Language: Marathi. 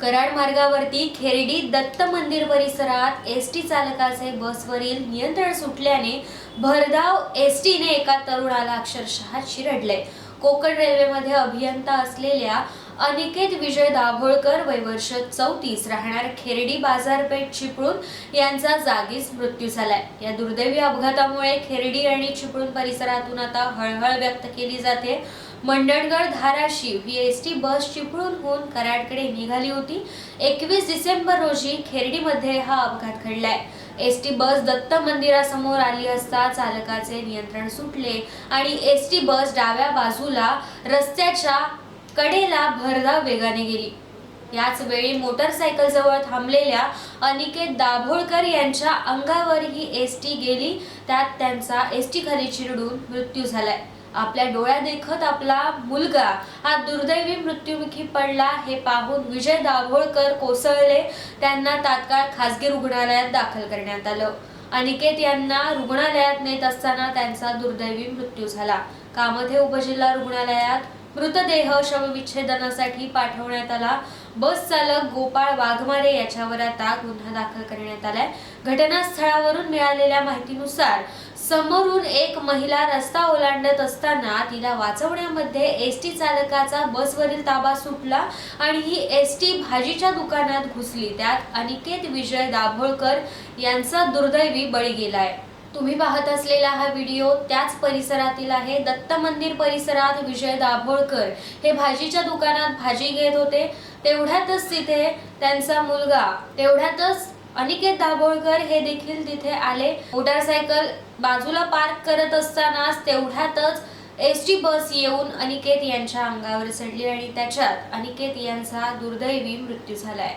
कराड मार्गावरती खेरडी दत्त मंदिर परिसरात एस टी चालकाचे बसवरील नियंत्रण सुटल्याने भरधाव एस टीने एका तरुणाला अक्षरशः चिरडले. कोकण रेल्वेमध्ये अभियंता असलेल्या अनिकेत विजय दाभोळकर वयवर्ष चौतीस राहणार खेरडी बाजारपेठ चिपळूण यांचा जागीच मृत्यू झालाय. या दुर्दैवी अपघातामुळे खेरडी आणि चिपळूण परिसरातून आता हळहळ व्यक्त केली जाते. मंडणगड धाराशिव ही एस टी बस चिपळूणहून कराडकडे निघाली होती. एकवीस डिसेंबर रोजी खेरडीमध्ये हा अपघात घडलाय. एस टी बस दत्त मंदिरासमोर आली असता चालकाचे नियंत्रण सुटले आणि एस टी बस डाव्या बाजूला रस्त्याच्या कडेला भरधाव वेगाने गेली. याच वेळी मोटरसायकल जवळ थांबलेल्या अनिकेत दाभोळकर यांच्या अंगावर ही एस टी गेली. त्यात त्यांचा एस टी खाली चिरडून मृत्यू झालाय. आपल्या डोळ्या देखत आपला मुलगा हा दुर्दैवी मृत्युमुखी पडला हे पाहून विजय दाभोळकर कोसळले. त्यांना तात्काळ खासगी रुग्णालयात दाखल करण्यात आलं. अनिकेत यांना रुग्णालयात नेत असताना त्यांचा दुर्दैवी मृत्यू झाला. कामथे उपजिल्हा रुग्णालयात मृतदेह शवविच्छेदनासाठी पाठवण्यात आला. बस चालक गोपाळ वाघमारे याच्यावर आता गुन्हा दाखल करण्यात आलाय. घटनास्थळावरून मिळालेल्या माहितीनुसार समोरून एक महिला रस्ता ओलांडत असताना तिला वाचवण्यामध्ये एस टी चालकाचा बसवरील ताबा सुटला आणि ही एस टी भाजीच्या दुकानात घुसली. त्यात अनिकेत विजय दाभोळकर यांचा दुर्दैवी बळी गेलाय. तुम्ही पाहत असलेला हा व्हिडिओ त्याच परिसरातील आहे. दत्त मंदिर परिसरात विजय दाभोळकर हे भाजीच्या दुकानात भाजी घेत होते. तेवढ्यातच तिथे त्यांचा मुलगा तेवढ्यातच अनिकेत दाभोळकर हे देखील तिथे आले. मोटारसायकल बाजूला पार्क करत असतानाच तेवढ्यातच एस टी बस येऊन अनिकेत यांच्या अंगावर चढली आणि त्याच्यात अनिकेत यांचा दुर्दैवी मृत्यू झालाय.